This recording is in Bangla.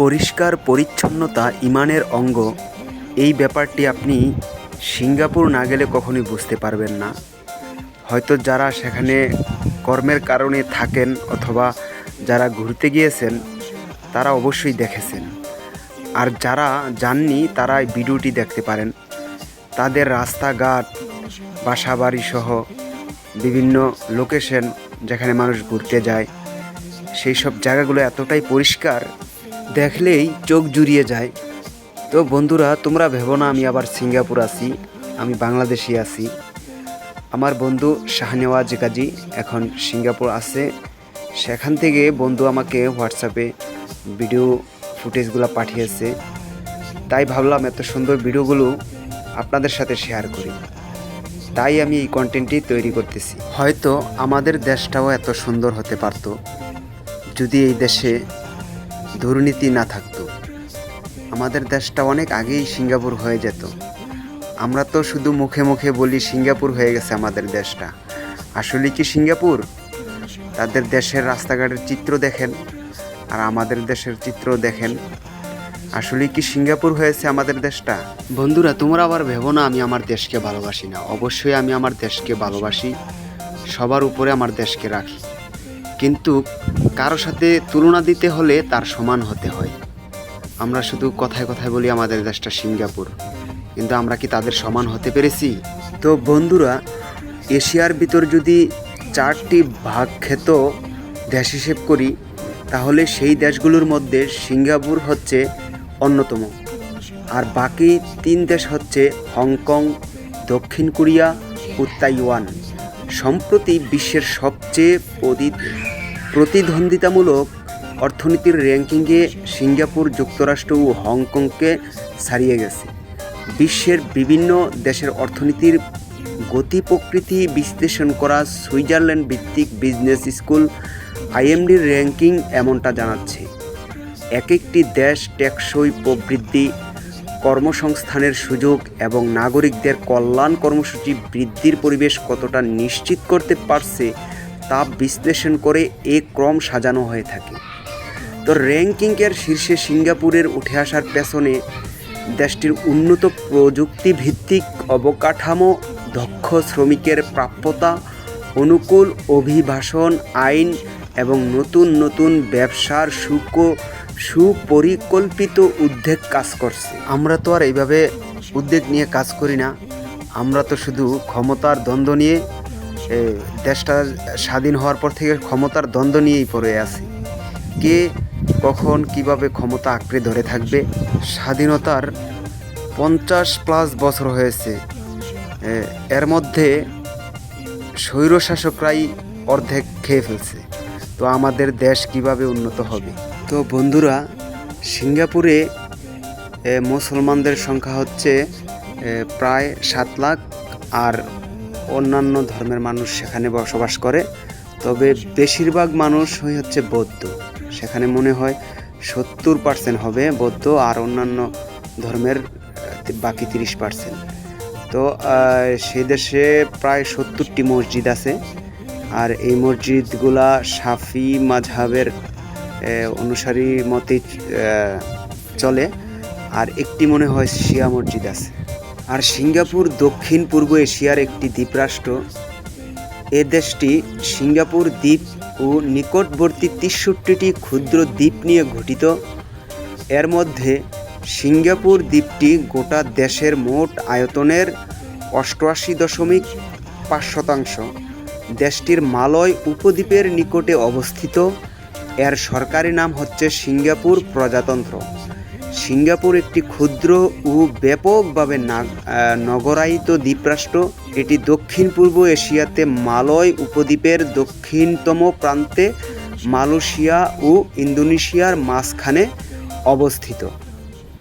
পরিষ্কার পরিচ্ছন্নতা ইমানের অঙ্গ, এই ব্যাপারটি আপনি সিঙ্গাপুর না গেলে কখনোই বুঝতে পারবেন না। হয়তো যারা সেখানে কর্মের কারণে থাকেন অথবা যারা ঘুরতে গিয়েছেন, তারা অবশ্যই দেখেছেন। আর যারা যাননি, তারা ভিডিওটি দেখতে পারেন। তাদের রাস্তাঘাট, বাসাবাড়ি সহ বিভিন্ন লোকেশন যেখানে মানুষ ঘুরতে যায়, সেই সব জায়গাগুলো এতটাই পরিষ্কার দেখলেই চোখ জুড়িয়ে যায়। তো বন্ধুরা, তোমরা ভেবো না, আমি আবার সিঙ্গাপুর আছি, আমি বাংলাদেশি আছি। আমার বন্ধু শাহনেওয়াজ গাজী এখন সিঙ্গাপুর আছে। সেখান থেকে বন্ধু আমাকে হোয়াটসঅ্যাপে ভিডিও ফুটেজগুলো পাঠিয়েছে। তাই ভাবলাম এত সুন্দর ভিডিওগুলো আপনাদের সাথে শেয়ার করি। তাই আমি এই কন্টেন্টটি তৈরি করতেছি। হয়তো আমাদের দেশটাও এত সুন্দর হতে পারত। যদি এই দেশে দুর্নীতি না থাকতো। আমাদের দেশটা অনেক আগেই সিঙ্গাপুর হয়ে যেত। আমরা তো শুধু মুখে মুখে বলি সিঙ্গাপুর হয়ে গেছে আমাদের দেশটা। আসলে কি সিঙ্গাপুর? তাদের দেশের রাস্তাঘাটের চিত্র দেখেন। আর আমাদের দেশের চিত্র দেখেন। আসলে কি সিঙ্গাপুর হয়েছে আমাদের দেশটা? বন্ধুরা, তোমরা আবার ভেবো না আমি আমার দেশকে ভালোবাসি না। অবশ্যই আমি আমার দেশকে ভালোবাসি। সবার উপরে আমার দেশকে রাখি। কিন্তু কারও সাথে তুলনা দিতে হলে তার সমান হতে হয়। আমরা শুধু কথায় কথায় বলি আমাদের দেশটা সিঙ্গাপুর, কিন্তু আমরা কি তাদের সমান হতে পেরেছি? তো বন্ধুরা, এশিয়ার ভিতর যদি চারটি ভাগ খেত দেশ হিসেব করি, তাহলে সেই দেশগুলোর মধ্যে সিঙ্গাপুর হচ্ছে অন্যতম। আর বাকি তিন দেশ হচ্ছে হংকং, দক্ষিণ কোরিয়া ও তাইওয়ান। সম্প্রতি বিশ্বের সবচেয়ে প্রতি- প্রতিদ্বন্দ্বিতামূলক অর্থনীতির র্যাঙ্কিংয়ে সিঙ্গাপুর যুক্তরাষ্ট্র ও হংকংকে ছাড়িয়ে গেছে। বিশ্বের বিভিন্ন দেশের অর্থনীতির গতি প্রকৃতি বিশ্লেষণ করা সুইজারল্যান্ড ভিত্তিক বিজনেস স্কুল আইএমডির র্যাঙ্কিং এমনটা জানাচ্ছে। এক একটি দেশ টেকসই প্রবৃদ্ধি কর্মসংস্থানের সুযোগ এবং নাগরিকদের কল্যাণ কর্মসূচি বৃদ্ধির পরিবেশ কতটা নিশ্চিত করতে পারছে তা বিশ্লেষণ করে এ ক্রম সাজানো হয়ে থাকে। তো র্যাঙ্কিংয়ের শীর্ষে সিঙ্গাপুরের উঠে আসার পেছনে দেশটির উন্নত প্রযুক্তি ভিত্তিক অবকাঠামো, দক্ষ শ্রমিকের প্রাপ্যতা, অনুকূল অভিবাসন আইন এবং নতুন নতুন ব্যবসার সুক সুপরিকল্পিত উদ্যোগ কাজ করছে। আমরা তো আর এইভাবে উদ্যোগ নিয়ে কাজ করি না। আমরা তো শুধু ক্ষমতার দ্বন্দ্ব নিয়ে দেশটা স্বাধীন হওয়ার পর থেকে ক্ষমতার দ্বন্দ্ব নিয়েই পড়ে আছি। কে কখন কীভাবে ক্ষমতা আঁকড়ে ধরে থাকবে? স্বাধীনতার পঞ্চাশ প্লাস বছর হয়েছে। এর মধ্যে স্বৈরশাসকরাই অর্ধেক খেয়ে ফেলছে। তো আমাদের দেশ কীভাবে উন্নত হবে? তো বন্ধুরা, সিঙ্গাপুরে মুসলমানদের সংখ্যা হচ্ছে প্রায় সাত লাখ আর অন্যান্য ধর্মের মানুষ সেখানে বসবাস করে। তবে বেশিরভাগ মানুষই হচ্ছে বৌদ্ধ। সেখানে মনে হয় সত্তর পার্সেন্ট হবে বৌদ্ধ আর অন্যান্য ধর্মের বাকি তিরিশ পার্সেন্ট তো সেই দেশে প্রায় সত্তরটি মসজিদ আছে। আর এই মসজিদগুলা সাফি মাঝহাবের অনুসারী মতে চলে। আর একটি মনে হয় শিয়া মসজিদ আছে। আর সিঙ্গাপুর দক্ষিণ পূর্ব এশিয়ার একটি দ্বীপরাষ্ট্র। এ দেশটি সিঙ্গাপুর দ্বীপ ও নিকটবর্তী তেষট্টিটি ক্ষুদ্র দ্বীপ নিয়ে গঠিত। এর মধ্যে সিঙ্গাপুর দ্বীপটি গোটা দেশের মোট আয়তনের অষ্টআশি দশমিক পাঁচ শতাংশ। দেশটির মালয় উপদ্বীপের নিকটে অবস্থিত। এর সরকারি নাম হচ্ছে সিঙ্গাপুর প্রজাতন্ত্র। সিঙ্গাপুর একটি ক্ষুদ্র ও ব্যাপকভাবে নগরায়িত দ্বীপরাষ্ট্র। এটি দক্ষিণ পূর্ব এশিয়াতে মালয় উপদ্বীপের দক্ষিণতম প্রান্তে মালয়েশিয়া ও ইন্দোনেশিয়ার মাঝখানে অবস্থিত।